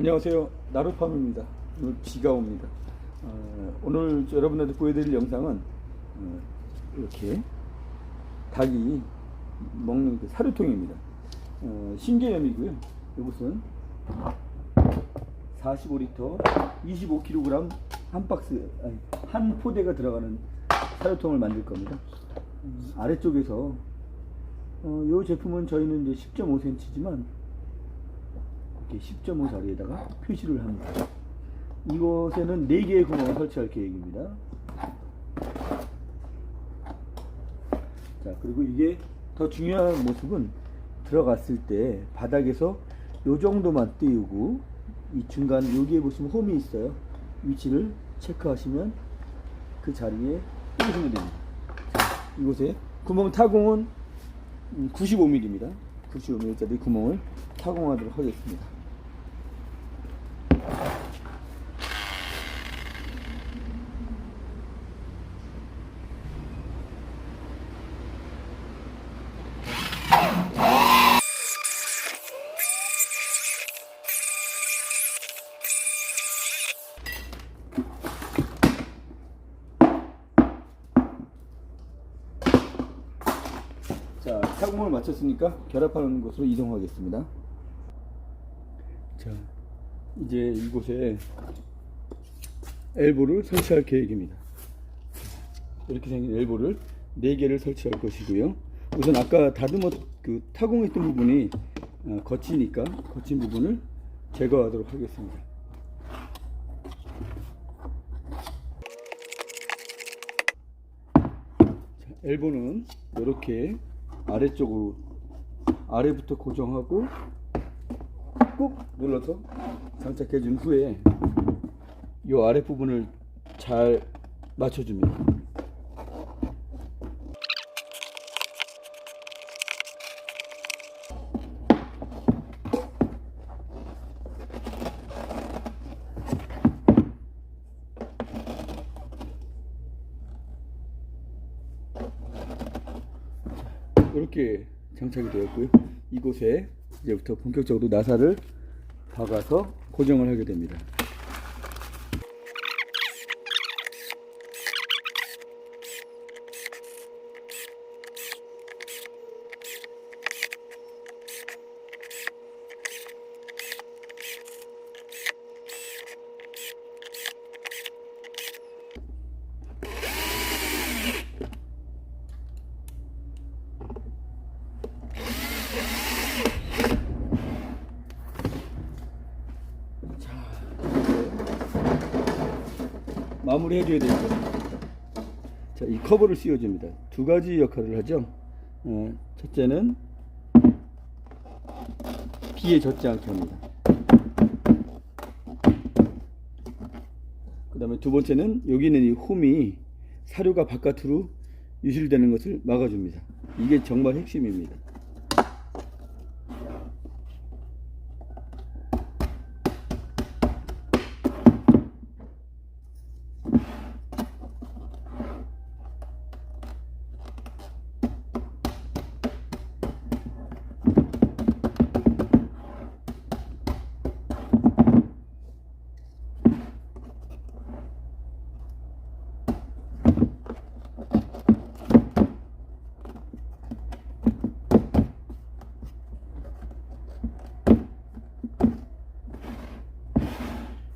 안녕하세요. 나루팜입니다. 오늘 비가 옵니다. 어, 오늘 여러분들한테 보여드릴 영상은 어, 이렇게 닭이 먹는 그 사료통입니다. 어, 신개념이고요. 이것은 45리터 25kg 한 박스 아니, 한 포대가 들어가는 사료통을 만들 겁니다. 음, 아래쪽에서 어, 이 제품은 저희는 이제 10.5cm지만 이렇게 10.5 자리에다가 표시를 합니다. 이곳에는 4개의 구멍을 설치할 계획입니다. 자, 그리고 이게 더 중요한 모습은 들어갔을 때 바닥에서 요 정도만 띄우고 이 중간 여기에 보시면 홈이 있어요. 위치를 체크하시면 그 자리에 띄우시면 됩니다. 자, 이곳에 구멍 타공은 95mm입니다. 95mm짜리 구멍을 타공하도록 하겠습니다. 자, 타공을 마쳤으니까 결합하는 곳으로 이동하겠습니다. 자, 이제 이곳에 엘보를 설치할 계획입니다. 이렇게 생긴 엘보를 4개를 설치할 것이고요. 우선 아까 다듬어 그 타공했던 부분이 어, 거치니까 거친 부분을 제거하도록 하겠습니다. 자, 엘보는 이렇게 아래쪽으로 아래부터 고정하고 꾹 눌러서 장착해 준 후에 이 아래 부분을 잘 맞춰줍니다. 이렇게 장착이 되었고요. 이곳에 이제부터 본격적으로 나사를 박아서 고정을 하게 됩니다. 마무리 해줘야 되죠. 자, 이 커버를 씌워줍니다. 두 가지 역할을 하죠. 어, 첫째는 비에 젖지 않게 합니다. 그 다음에 두 번째는 여기 있는 이 홈이 사료가 바깥으로 유실되는 것을 막아줍니다. 이게 정말 핵심입니다.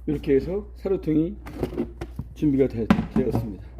이렇게 해서 사료통이 준비가 되, 되었습니다.